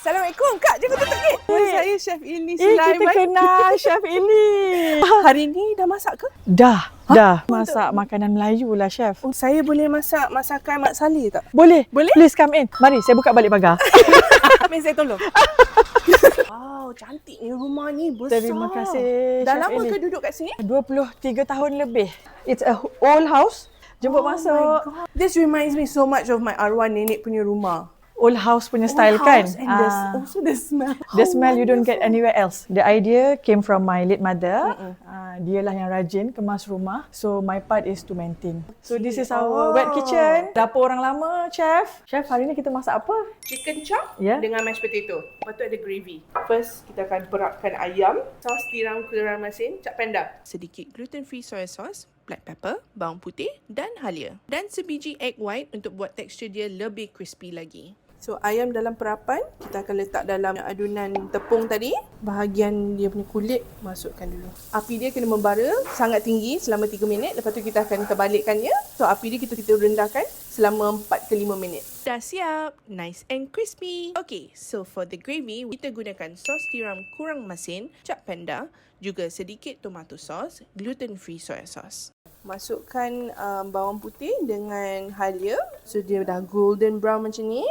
Assalamualaikum Kak, jangan tutup gate. Oh, saya Chef Ili Eh, kita Sulaiman. kenal Chef Ili. Hari ni dah masak ke? Dah, dah. Masak makanan Melayu lah, Chef. Oh, saya boleh masak masakan Mak Saleh tak? Boleh? Boleh? Please come in. Mari, saya buka balik pagar. Ambil saya tolong. wow, cantik ni rumah ni besar. Terima kasih, Dah Chef lama Ili. ke duduk kat sini? 23 tahun lebih. It's a old house. Jemput Oh masuk. This reminds me so much of my arwah nenek punya rumah. Old house punya style Old kan? house And the, Ah. also the smell. The How smell you don't get wonderful. anywhere else. The idea came from my late mother. Uh, dialah yang rajin kemas rumah. So my part is to maintain. So this is our Oh. wet kitchen. Dapur orang lama, chef. Chef, hari ni kita masak apa? Chicken chop Ya. dengan mashed potato. Lepas tu ada gravy. First, kita akan perapkan ayam. Sos tiram kurang masin, cap panda. Sedikit gluten-free soy sauce, black pepper, bawang putih dan halia. Dan sebiji egg white untuk buat tekstur dia lebih crispy lagi. So ayam dalam perapan, kita akan letak dalam adunan tepung tadi. Bahagian dia punya kulit masukkan dulu. Api dia kena membara sangat tinggi selama 3 minit. Lepas tu kita akan terbalikkannya. So api dia kita kita rendahkan selama 4 ke 5 minit. Dah siap. Nice and crispy. Okay, so for the gravy, kita gunakan sos tiram kurang masin, cap panda, juga sedikit tomato sauce, gluten-free soy sauce. Masukkan um, bawang putih dengan halia. So dia dah golden brown macam ni.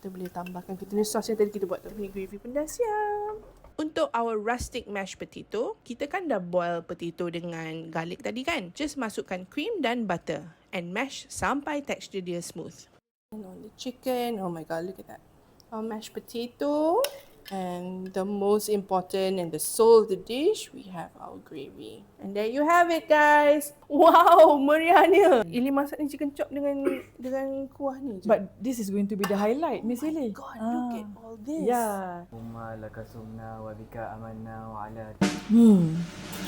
Kita boleh tambahkan kita ni sos yang tadi kita buat tu. Ni gravy pun dah siap. Untuk our rustic mashed potato, kita kan dah boil potato dengan garlic tadi kan? Just masukkan cream dan butter and mash sampai tekstur dia smooth. And on the chicken, oh my god, look at that. Our mashed potato. And the most important and the soul of the dish, we have our gravy. And there you have it, guys. Wow, meriahnya. Ili masak ni chicken chop dengan dengan kuah ni. Je. But this is going to be the highlight, Miss Lily. Oh god, ah. look at all this. Yeah. Uma laka sumna wa bika amanna wa ala. Hmm.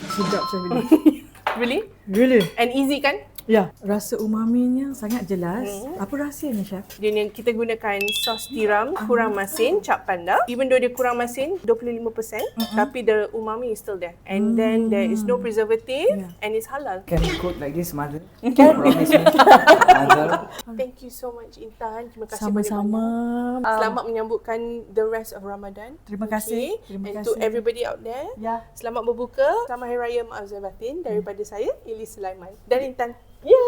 Sedap macam. Really? Really? And easy kan? Ya, rasa umaminya sangat jelas. Apa rahsianya, Chef? Dia kita gunakan sos tiram kurang masin, cap panda. Even though dia kurang masin, 25%, tapi the umami is still there. And then there is no preservative Yeah. and it's halal. Can you cook like this, mother? Can Promise me, mother. Thank you so much Intan. Terima kasih Sama-sama. banyak-banyak. Selamat menyambutkan the rest of Ramadan. Terima kasih. Okay. Terima And kasih. to everybody out there, Ya. selamat berbuka. Selamat Hari Raya Maaf Zahir Batin daripada saya, Ili Sulaiman. Dan Intan. Ya.